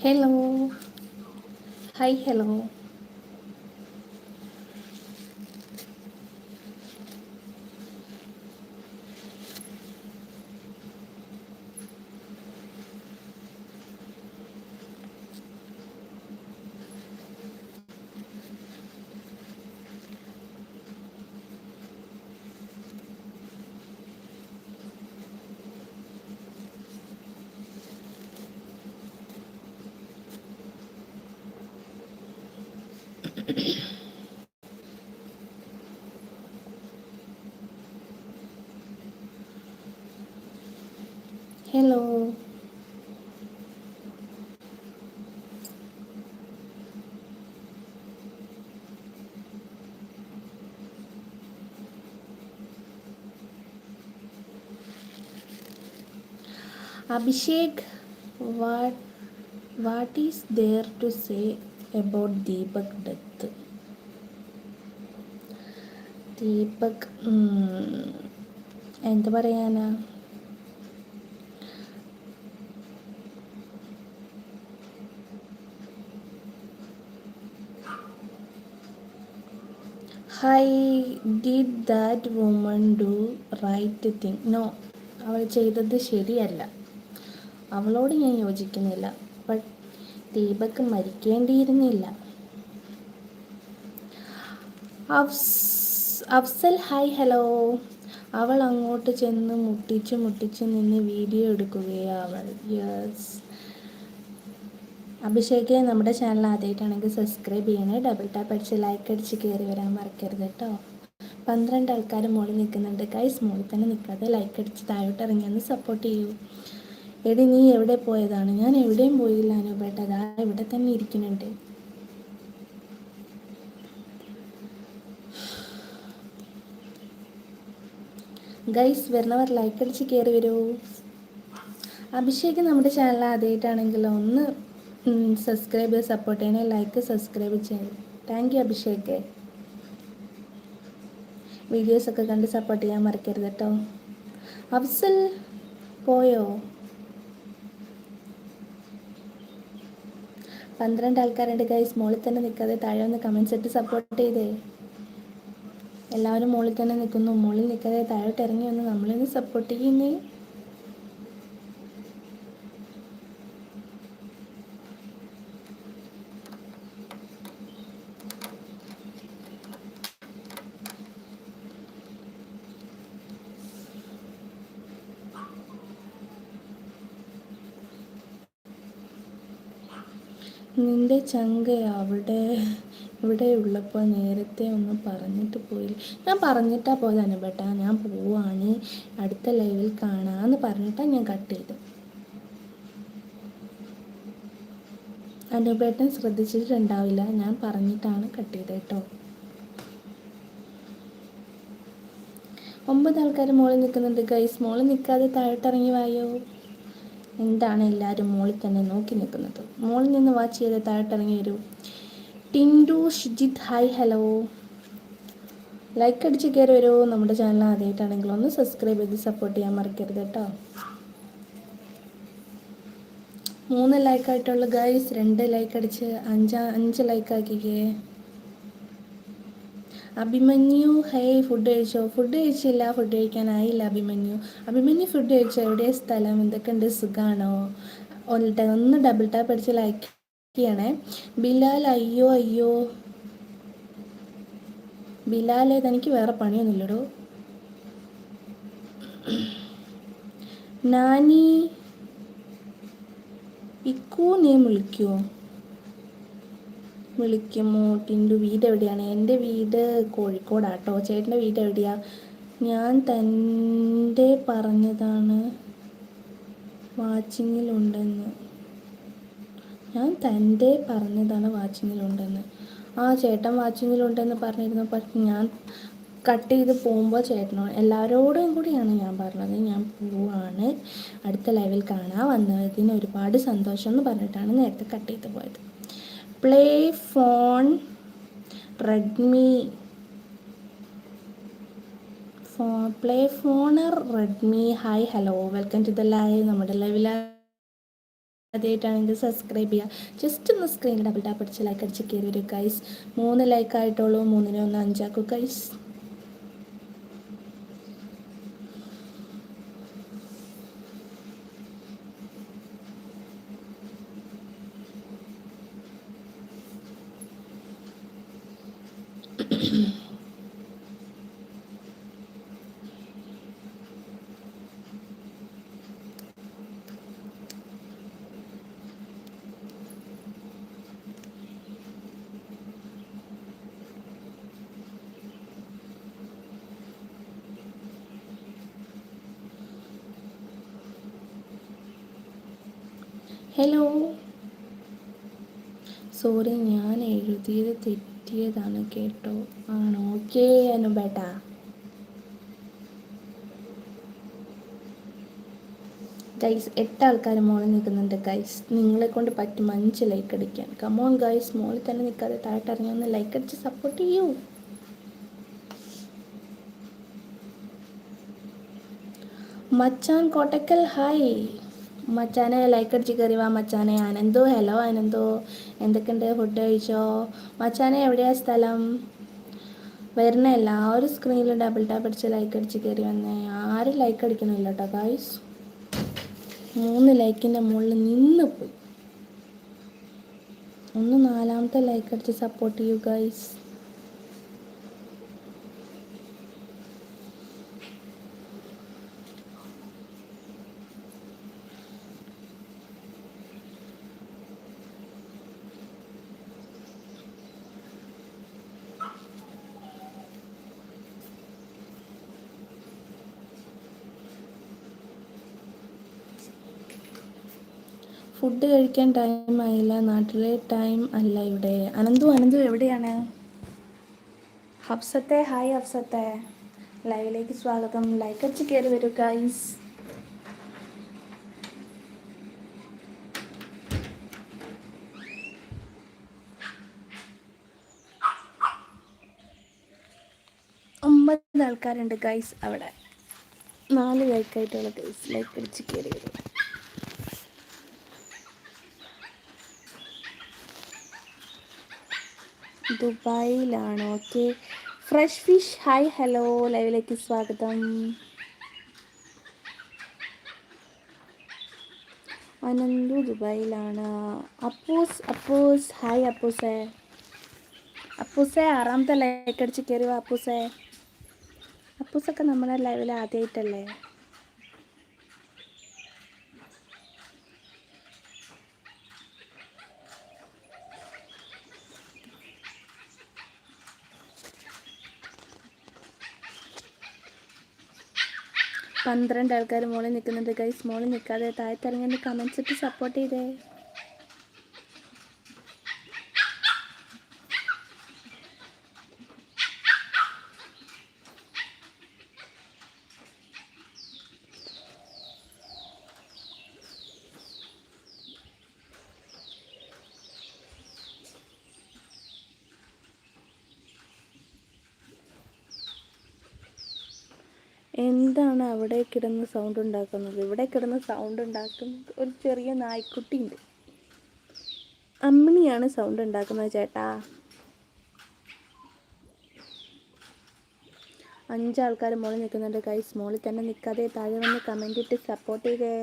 Hello hi hello hello Abhishek what what is there to say about Deepak Deepak എന്ത് പറയാനാ? Hi did that woman do right thing no അവൾ ചെയ്തത് ശരിയല്ല. അവളോട് ഞാൻ യോജിക്കുന്നില്ല. But Deepak മരിക്കേണ്ടിയിരുന്നില്ല. Afsal hi hello. അവൾ അങ്ങോട്ട് ചെന്ന് മുട്ടിച്ച് മുട്ടിച്ച് നിന്ന് വീഡിയോ എടുക്കുകയാണ് യെസ് അഭിഷേക് നമ്മുടെ ചാനൽ ആദ്യമായിട്ടാണെങ്കിൽ സബ്സ്ക്രൈബ് ചെയ്യണേ. ഡബിൾ ടാപ്പ് അടിച്ച് ലൈക്ക് അടിച്ച് കയറി വരാൻ മറക്കരുത് കേട്ടോ പന്ത്രണ്ട് ആൾക്കാർ മുകളിൽ നിൽക്കുന്നുണ്ട്. ഗൈസ് മുകളിൽ തന്നെ നിൽക്കാതെ ലൈക്ക് അടിച്ച് താഴോട്ട് ഇറങ്ങിയെന്ന് സപ്പോർട്ട് ചെയ്യൂ. എടി നീ എവിടെ പോയതാണ്? ഞാൻ എവിടെയും പോയില്ല അനുപേട്ട അതാ ഇവിടെ തന്നെ ഇരിക്കുന്നുണ്ട്. ഗൈസ് വരുന്നവർ ലൈക്ക് അടിച്ച് കയറി വരൂ. അഭിഷേക് നമ്മുടെ ചാനൽ ആദ്യമായിട്ടാണെങ്കിൽ ഒന്ന് സബ്സ്ക്രൈബ് ചെയ്ത് സപ്പോർട്ട് ചെയ്യണേ ലൈക്ക് സബ്സ്ക്രൈബ് ചെയ്യണം. Thank you Abhishek. വീഡിയോസൊക്കെ കണ്ട് സപ്പോർട്ട് ചെയ്യാൻ മറക്കരുത് കേട്ടോ അഫ്സൽ പോയോ? പന്ത്രണ്ട് ആൾക്കാരുണ്ട് ഗൈസ് മോളിൽ തന്നെ നിൽക്കാതെ താഴെ ഒന്ന് കമൻസ് ഇട്ട് സപ്പോർട്ട് ചെയ്തേ. എല്ലാവരും മുകളിൽ തന്നെ നിൽക്കുന്നു. മുകളിൽ നിൽക്കാതെ താഴോട്ട് ഇറങ്ങി വന്ന് നമ്മളിന്ന് സപ്പോർട്ട് ചെയ്യുന്നേ. നിന്റെ ചങ്ക ഇവിടെ ഉള്ളപ്പോൾ നേരത്തെ ഒന്ന് പറഞ്ഞിട്ട് പോയില്ല ഞാൻ പറഞ്ഞിട്ടാ പോയത് ബേട്ടാ ഞാൻ പോവാണ് അടുത്ത ലൈവിൽ കാണാമെന്ന് പറഞ്ഞിട്ടാ ഞാൻ കട്ട് ചെയ്തത്. അനുപേട്ടൻ ശ്രദ്ധിച്ചിട്ടുണ്ടാവില്ല ഞാൻ പറഞ്ഞിട്ടാണ് കട്ട് ചെയ്തത് കേട്ടോ. ഒമ്പത് ആൾക്കാർ മോളിൽ നിൽക്കുന്നുണ്ട്. ഗൈസ് മോളിൽ നിൽക്കാതെ താഴോട്ടിറങ്ങി വായോ? എന്താണ് എല്ലാവരും മോളിൽ തന്നെ നോക്കി നിൽക്കുന്നത്? മോളിൽ നിന്ന് വാച്ച് ചെയ്ത് താഴോട്ടിറങ്ങി വരൂ. Tindu Shijith hi hello. Like അടിച്ച് കയറി വരുമോ നമ്മുടെ ചാനൽ ആദ്യമായിട്ടാണെങ്കിൽ ഒന്ന് സബ്സ്ക്രൈബ് ചെയ്ത് സപ്പോർട്ട് ചെയ്യാൻ മറക്കരുത് കേട്ടോ മൂന്ന് ലൈക്ക് ആയിട്ടുള്ള ഗൈസ് രണ്ട് ലൈക്ക് അടിച്ച് അഞ്ചാ അഞ്ച് ലൈക്ക് ആക്കിക്കേ. അഭിമന്യു ഹേ ഫുഡ് കഴിച്ചോ? ഫുഡ് കഴിച്ചില്ല ഫുഡ് കഴിക്കാനായില്ല അഭിമന്യു. അഭിമന്യു ഫുഡ് കഴിച്ചോ? എവിടെയാണ് സ്ഥലം? എന്തൊക്കെയുണ്ട്? സുഖമാണോ ഒന്ന് ഡബിൾ ടാപ്പ് അടിച്ച് ലൈക്ക് ചെയ്യണേ ബിലാൽ അയ്യോ അയ്യോ. ബിലാലെ തനിക്ക് വേറെ പണിയൊന്നുമില്ലടോ. നാനി ഇക്കൂ നീ വിളിക്കുമോ വിളിക്കുമോ ടിൻഡു വീട് എവിടെയാണ്? എന്റെ വീട് കോഴിക്കോടാട്ടോ. ചേട്ടന്റെ വീട് എവിടെയാ? ഞാൻ തന്റെ പറഞ്ഞതാണ് വാച്ചിങ്ങിലുണ്ടെന്ന്. ഞാൻ തന്റെ പറഞ്ഞതാണ് വാച്ചിങ്ങിലുണ്ടെന്ന്. ആ ചേട്ടൻ വാച്ചിങ്ങിലുണ്ടെന്ന് പറഞ്ഞിരുന്നു. പക്ഷെ ഞാൻ കട്ട് ചെയ്ത് പോകുമ്പോൾ ചേട്ടനോ എല്ലാവരോടും കൂടിയാണ് ഞാൻ പറഞ്ഞത്. ഞാൻ പോവാണ്. അടുത്ത ലൈവിൽ കാണാൻ വന്നതിന് ഒരുപാട് സന്തോഷം എന്ന് പറഞ്ഞിട്ടാണ് നേരത്തെ കട്ട് ചെയ്ത് പോയത്. Play phone Redmi. ഫോ play ഫോണർ Redmi. Hi hello. Welcome to the live. നമ്മുടെ ലൈവിൽ ആദ്യമായിട്ടാണെങ്കിൽ സബ്സ്ക്രൈബ് ചെയ്യുക. ജസ്റ്റ് ഒന്ന് സ്ക്രീനിൽ ഡബിൾ ടാപ്പ് അടിച്ച് ലൈക്ക് അടിച്ച് കയറി വരും ഗൈസ് മൂന്ന് ലൈക്ക് ആയിട്ടുള്ളൂ മൂന്നിനെ ഒന്ന് അഞ്ചാക്കും ഗൈസ് ഹലോ സോറി ഞാൻ എഴുതിയത് തെറ്റിയതാണ് കേട്ടോ. ആണോ? ഓക്കെ അനുബേട്ടാ. ഗൈസ് എട്ട് ആൾക്കാർ മോളിൽ നിൽക്കുന്നുണ്ട് ഗൈസ് നിങ്ങളെ കൊണ്ട് പറ്റും അഞ്ച് ലൈക്ക് അടിക്കാൻ. കമോൺ ഗൈസ് മോളിൽ തന്നെ നിൽക്കാതെ താഴോട്ട് ഒന്ന് ലൈക്ക് അടിച്ച് സപ്പോർട്ട് ചെയ്യൂ. മച്ചാൻ കോട്ടക്കൽ ഹായ് മച്ചാനെ ലൈക്ക് അടിച്ച് കയറി വാ മച്ചാനെ. ആനന്ദോ ഹലോ ആനന്ദോ എന്തൊക്കെയുണ്ട്? ഫുഡ് കഴിച്ചോ? മച്ചാനെ എവിടെയാ സ്ഥലം? വരുന്ന എല്ലാവരും സ്ക്രീനിൽ ഡബിൾ ടാപ്പ് അടിച്ച് ലൈക്ക് അടിച്ച് കയറി വന്നേ. ആരും ലൈക്ക് അടിക്കണില്ല കേട്ടോ ഗായ്സ് മൂന്ന് ലൈക്കിന്റെ മുകളിൽ നിന്ന് പോയി. ഒന്ന് നാലാമത്തെ ലൈക്ക് അടിച്ച് സപ്പോർട്ട് ചെയ്യൂ ഗൈസ് ഫുഡ് കഴിക്കാൻ ടൈം ആയില്ല. നാട്ടിലെ ടൈം അല്ല ഇവിടെ. അനന്തു അനന്തു എവിടെയാണ്? ഹഫ്സത്തെ ഹായ് ഹഫ്സത്തെ. ലൈവിലേക്ക് സ്വാഗതം. ലൈക്ക് അടിച്ച് കയറി വരൂ ഗൈസ് ഒമ്പത് ആൾക്കാരുണ്ട് ഗൈസ് അവിടെ. നാല് ലൈക്കായിട്ടുള്ള ഗൈസ് ലൈക്ക് അടിച്ച് കയറി വരും. ദുബായിലാണ്. Okay. Fresh fish. Hi hello. ലൈവിലേക്ക് സ്വാഗതം. അനന്തു ദുബായിലാണ്. അപ്പൂസ് അപ്പൂസ്. ഹായ് അപ്പൂസേ. അപ്പൂസേ ആറാമത്തെ ലൈക്ക് അടിച്ച് കയറി അപ്പൂസേ. അപ്പൂസൊക്കെ നമ്മുടെ ലൈവിൽ ആദ്യമായിട്ടല്ലേ പന്ത്രണ്ട് ആൾക്കാർ മോളിൽ നിൽക്കുന്നുണ്ട്. ഗൈസ് മോളിൽ നിൽക്കാതെ താഴെ താഴത്തിറങ്ങി കമൻസ് ഇട്ട് സപ്പോർട്ട് ചെയ്തേ. എന്താണ് അവിടെ കിടന്ന് സൗണ്ട് ഉണ്ടാക്കുന്നത്? ഇവിടെ കിടന്ന് സൗണ്ട് ഉണ്ടാക്കുന്ന ഒരു ചെറിയ നായ്ക്കുട്ടിയുണ്ട്. അമ്മിണിയാണ് സൗണ്ട് ഉണ്ടാക്കുന്നത് ചേട്ടാ. അഞ്ചാൾക്കാർ മോളിൽ നിൽക്കുന്നുണ്ട്. കൈസ് മോളിൽ തന്നെ നിൽക്കാതെ താഴെ വന്ന് കമന്റ് ഇട്ട് സപ്പോർട്ട് ചെയ്തേ.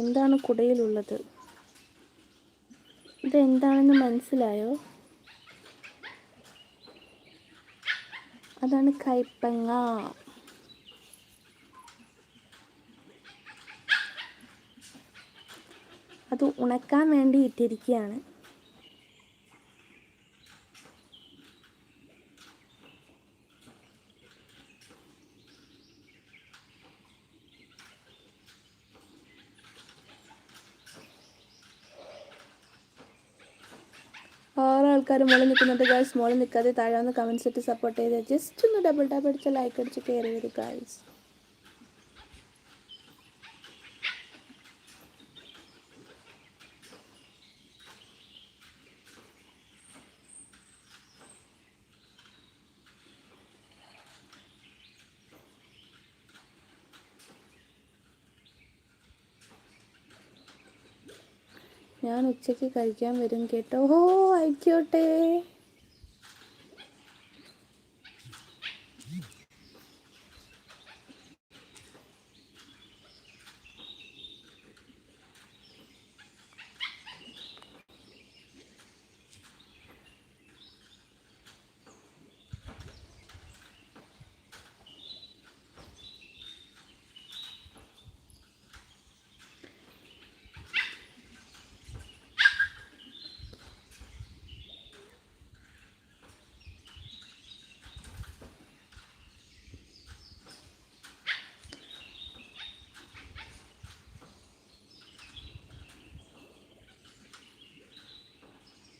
എന്താണ് കുടയിലുള്ളത്? ഇതെന്താണെന്ന് മനസ്സിലായോ? അതാണ് കൈപ്പങ്ങ. അത് ഉണക്കാൻ വേണ്ടി ഇട്ടിരിക്കുകയാണ്. ആൾക്കാർ മോളിൽ നിൽക്കുന്നുണ്ട് ഗൈസ് മോളിൽ നിൽക്കാതെ താഴെ വന്ന് കമൻസ് ഇട്ട് സപ്പോർട്ട് ചെയ്ത്. ജസ്റ്റ് ഒന്ന് ഡബിൾ ടാപ്പ് അടിച്ച് ലൈക്ക് അടിച്ച് കയറി വരും ഗായ്സ് ഉച്ചയ്ക്ക് കഴിക്കാൻ വരും കേട്ടോ. ഓ ആയിക്കോട്ടെ.